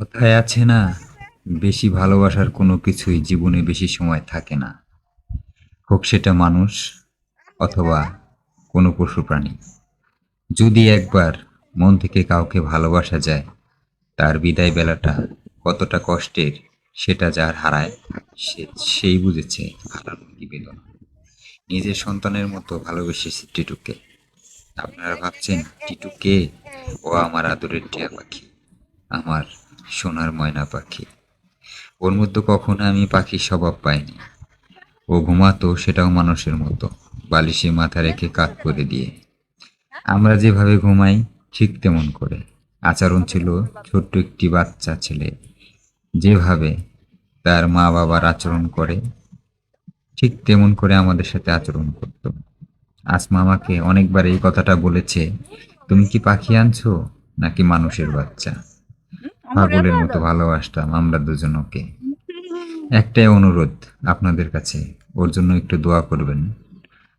কথায় আছে না, বেশি ভালোবাসার কোনো কিছুই জীবনে বেশি সময় থাকে না। হোক সেটা মানুষ অথবা কোনো পশু প্রাণী। যদি একবার মন থেকে কাউকে ভালোবাসা যায়, তার বিদায় বেলাটা কতটা কষ্টের সেটা যার হারায়, সে সেই বুঝেছে হারানোর কি বেদনা নিজের সন্তানের মতো ভালোবেসে টিটুকে আপনারা ভাবছেন টিটুকে ও আমার আদরের টিয়া পাখি, আমার সোনার ময়না পাখি। ওর মধ্যে কখনো আমি পাখির স্বভাব পাইনি। ও ঘুমাতো সেটাও মানুষের মতো, বালিশে মাথা রেখে কাত করে দিয়ে। আমরা যেভাবে ঘুমাই, ঠিক তেমন করে। আচরণ ছিল ছোট্ট একটি বাচ্চা ছেলে। যেভাবে তার মা বাবার আচরণ করে, ঠিক তেমন করে আমাদের সাথে আচরণ করত। আসমা আমাকে অনেকবার এই কথাটা বলেছে তুমি কি পাখি আনছো নাকি মানুষের বাচ্চা? পাগলের মতো ভালোবাসতাম আমরা দুজন ওকে। একটাই অনুরোধ আপনাদের কাছে ওর জন্য একটু দোয়া করবেন।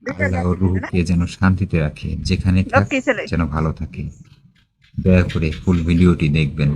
আল্লাহ ওর রুহকে যেন শান্তিতে রাখে যেখানে থাক যেন ভালো থাকে। দয়া করে ফুল ভিডিওটি দেখবেন।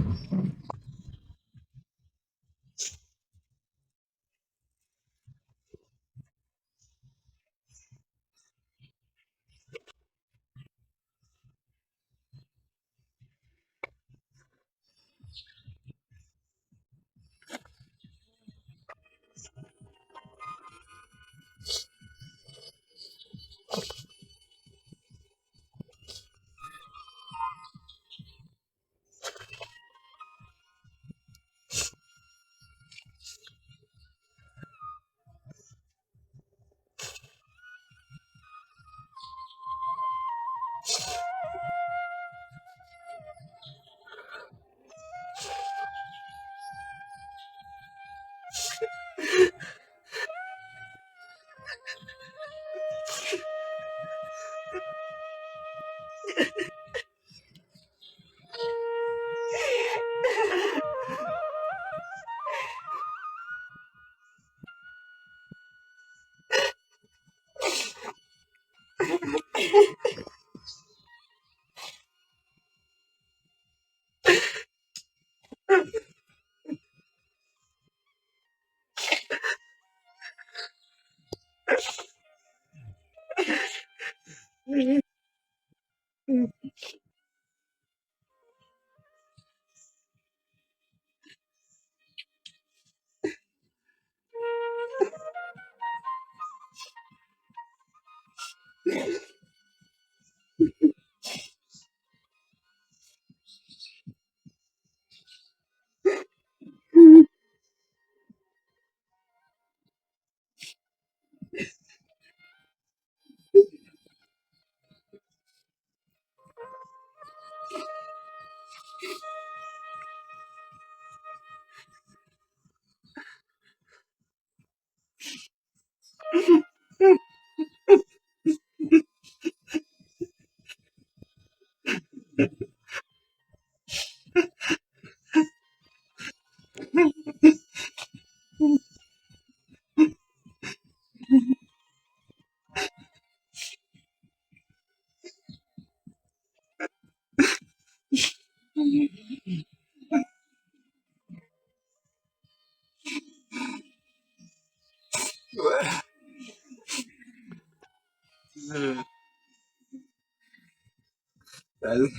Well,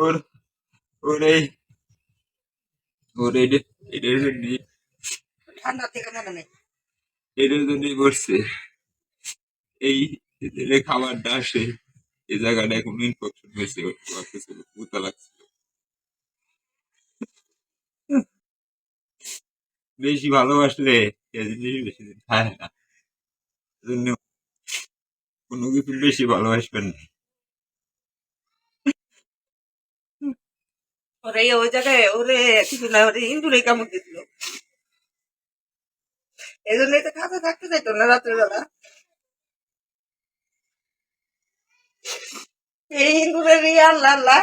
ওর জন্যই এই খাবারটা আসে জায়গাটা এখন হয়েছে। লাগছিল বেশি ভালোবাসলে বেশি দিন খায় না। কোনো কিছু বেশি ভালোবাসবেন না। ওরে ওই জায়গায় ওরে কিছু না ওরে ইন্দুরে কামড় দিছিল এই জন্যই তো খাতা থাকতে যাইতো না রাত্রিবেলা। এই ইন্দুরের ইয়ে আল্লাহ আল্লাহ।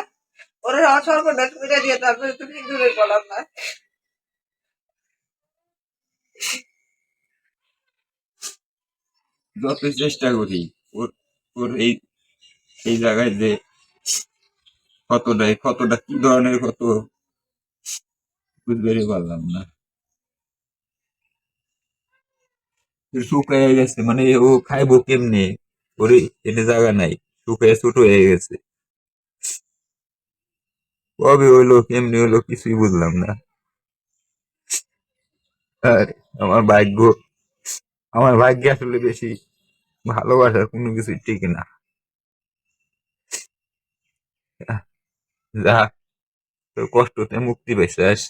ওরে সর্বনাশ করে দিয়ে তারপরে তুমি ইন্দুরের বলাম না। যত চেষ্টা করি, ওর ওর এই এই জায়গায় যে কতটা কতটা কি ধরনের কত? বুঝতে পারলাম না। শুকায় গেছে মানে ও খাইবো কেমনে? ওরে এনে জায়গা নাই শুকায় ছোট হয়ে গেছে। কবে হইল, কেমনে হইল, কিছুই বুঝলাম না। আর, আমার ভাগ্য, আমার ভাগ্যে আসলে বেশি ভালোবাসার কোনো কিছুই ঠিক না। যা তোর কষ্টতে মুক্তি পাইছিস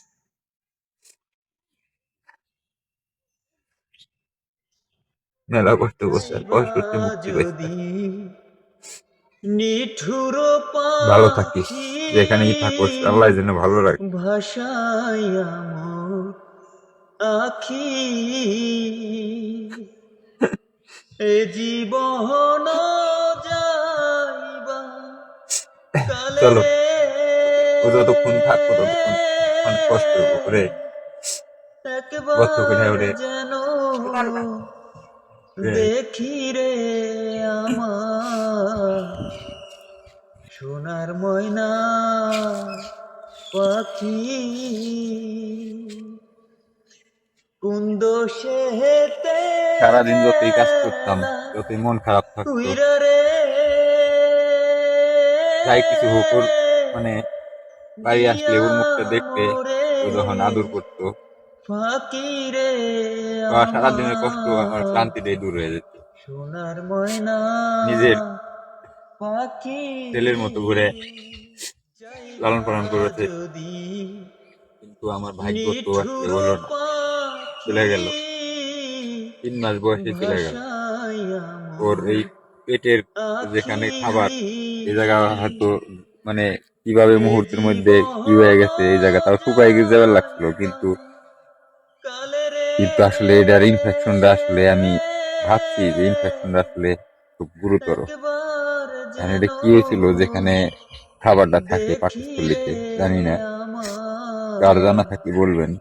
মেলা কষ্ট করছে কষ্টতে মুক্তি পাইছিস ভালো থাকিস যেখানেই থাকোস আল্লাহ যেন ভালো রাখে। ভাষায় আখি। এ জীবন যাইবা চলো। ও যতক্ষণ থাকব ততক্ষণ অনেক কষ্ট করে কষ্ট করে ওরে যেন দেখি রে আমার সোনার ময়না পাখি। কুন্দ সেহেতে সারাদিন যতই কাজ করতাম যতই মন খারাপ থাকতো যাই কিছু হোক মানে বাড়ি আসলে ওর মুখটা দেখতে ও যখন আদর করতো। সারাদিনের কষ্ট আমার ক্লান্তিটাই দূর হয়ে যেত। নিজের ছেলের মতো ঘুরে লালন পালন করেছে। কিন্তু আমার ভাগ্য তো আসলে হলো না। চলে গেল। তিন মাস বয়সে চলে গেল। ওর এই পেটের যেখানে খাবার এই জায়গা হয়তো মানে কীভাবে মুহূর্তের মধ্যে কি হয়ে গেছে এই জায়গা, তাও শুকাই যাবার লাগছিল, কিন্তু কিন্তু আসলে এটার ইনফেকশনটা আসলে আমি ভাবছি যে ইনফেকশনটা আসলে খুব গুরুতর। কারণ এটা কি হয়েছিল, যেখানে খাবারটা থাকে পাকস্থলিতে, জানি না। কার জানা থাকি বলবেন।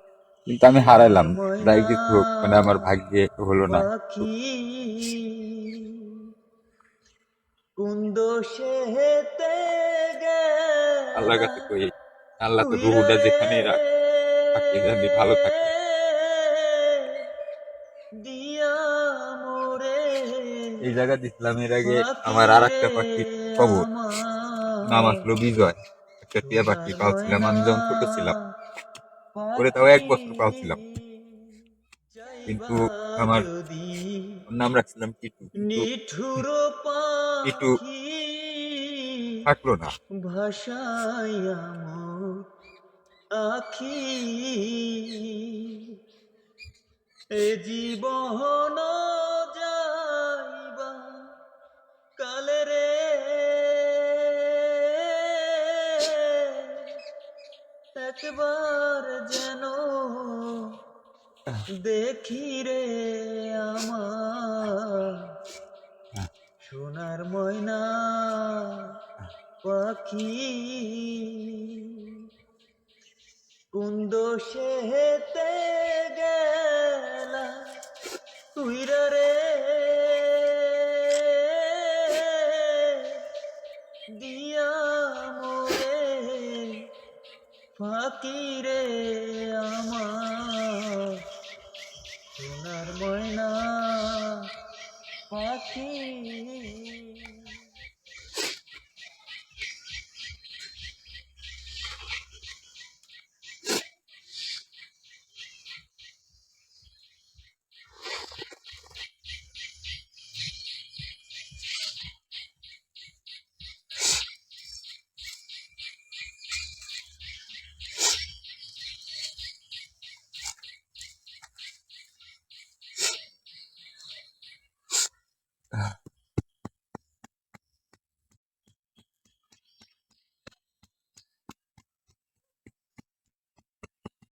কিন্তু আমি হারাইলাম যাই কিছু হোক মানে আমার ভাগ্যে হলো না। আল্লাহর কাছে কই আল্লাহ তো রুহুটা যেখানেই রাখ থাকে জানি ভালো থাকে। এই জায়গা ইসলামের আগে আমার আর একটা পাখির খবর। নাম আসলো বিজয়। একটা টিয়া পাখি পালছিলাম আমি যখন ছোট ছিলাম। ওরে তাও এক বছর পালছিলাম কিন্তু আমার নাম রাখছিলাম টিটু পাখি থাকল না। ভাষায় আখি। এ জীবন যাইবা কালে রে। একবার যেন দেখি রে আমার সোনার ময়না। পাখি। কোন দোষে হেতে গেলা তুই রে দিয়া মোরে পাখি আমার